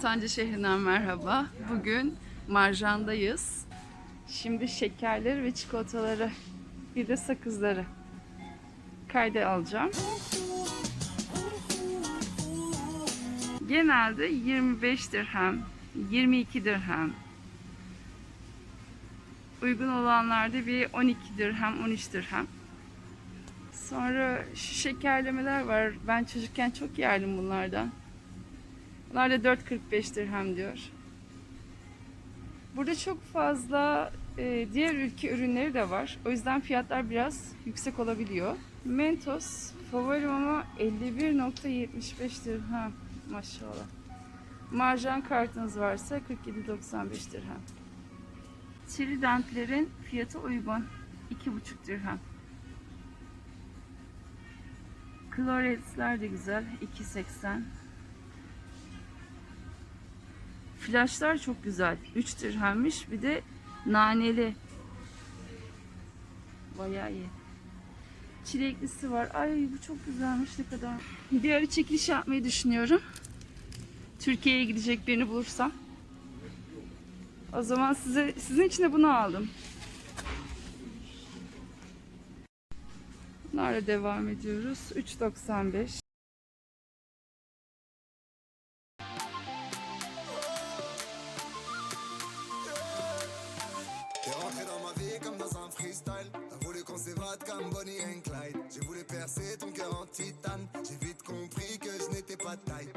Antalya şehrinden merhaba. Bugün Marjan'dayız. Şimdi şekerleri ve çikolataları, bir de sakızları kayda alacağım. Genelde 25 dirhem, 22 dirhem. Uygun olanlarda bir 12 dirhem, 13 dirhem. Sonra şu şekerlemeler var. Ben çocukken çok yerdim bunlardan. Bunlar da 4.45 dirhem diyor. Burada çok fazla e, diğer ülke ürünleri de var. O yüzden fiyatlar biraz yüksek olabiliyor. Mentos favorim ama 51.75 dirhem. Maşallah. Marjan kartınız varsa 47.95 dirhem. Tridentlerin fiyatı uygun. 2.5 dirhem. Clorets'ler de güzel. 2.80. Flaşlar çok güzel. 3 dirhemmiş. Bir de naneli. Bayağı iyi. Çileklisi var. Ay bu çok güzelmiş ne kadar. Bir ara çekiliş yapmayı düşünüyorum. Türkiye'ye gidecek birini bulursam. O zaman size sizin için de bunu aldım. Bunlarla devam ediyoruz. 3.95. Rentré dans ma vie comme dans un freestyle. T'as voulu qu'on s'évade comme Bonnie and Clyde. J'ai voulu percer ton cœur en titane. J'ai vite compris que je n'étais pas taille.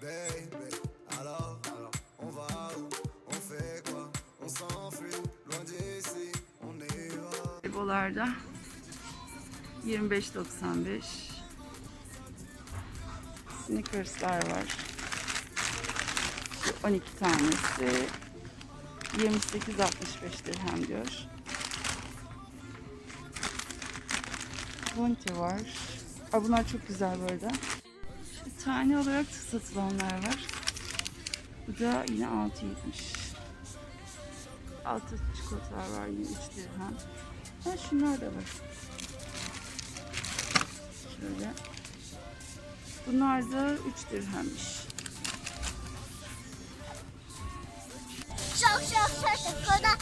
Baby, alors, alors, on va où On fait quoi On s'enfuit, loin d'ici, on y va. Ebolarda 25.95 Snickers'lar var. Şu 12 tanesi 28.65 dirhem diyor. Bounty var. Aa, bunlar çok güzel bu arada. Şu tane olarak satılanlar var. Bu da yine 6.70. Altı çikolatalar var yine 3 dirhem. Ha şunlar da var. Şöyle. Bunlar da 3 dirhemmiş. Şok şok şok.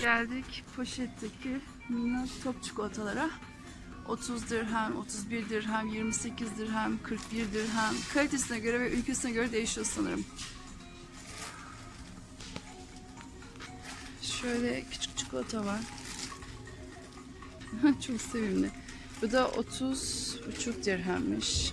Geldik poşetteki minnak top çikolatalara. 30 dirhem, 31 dirhem, 28 dirhem, 41 dirhem. Kalitesine göre ve ülkesine göre değişiyor sanırım. Şöyle küçük çikolata var. Çok sevimli. Bu da 30 buçuk dirhemmiş.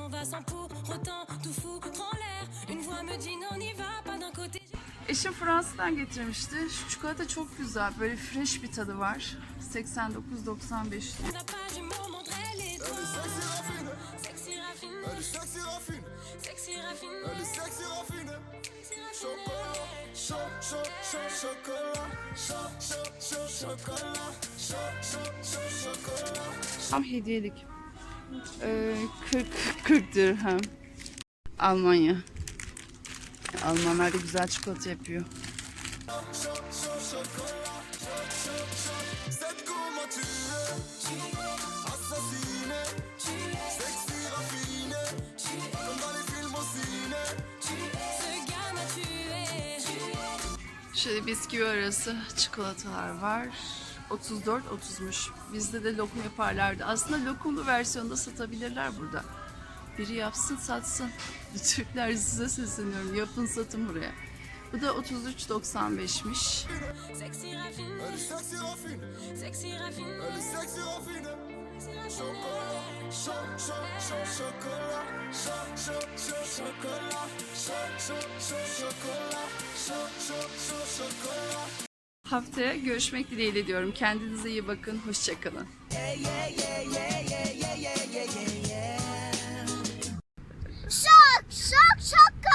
s'en va sans pour autant tout foutre en l'air. Une voix me dit non, n'y va pas d'un côté. Eşim Fransa'dan getirmişti. Şu çikolata çok güzel. Böyle fresh bir tadı var. 89.95 On n'a pas jumeaux, montrer les doigts. Sexy raffiné, Elle est sexy raffine, sexy raffiné, elle est sexy raffine. sexy raffiné. Chocolat, chaud, chaud, chaud, chocolat. Chaud, chaud, chaud, chocolat. Chaud, chaud, chaud, chocolat. Tam hediyelik. Ee, 40, 40 dirhem. Almanya. Almanlar da güzel çikolata yapıyor. Şöyle bisküvi arası çikolatalar var. 34 30'muş. Bizde de lokum yaparlardı. Aslında lokumlu versiyonda satabilirler burada. Biri yapsın satsın. Türkler size sesleniyorum. Yapın satın buraya. Bu da 33.95'miş. Haftaya görüşmek dileğiyle diyorum. Kendinize iyi bakın. Hoşçakalın. Şok şok şok.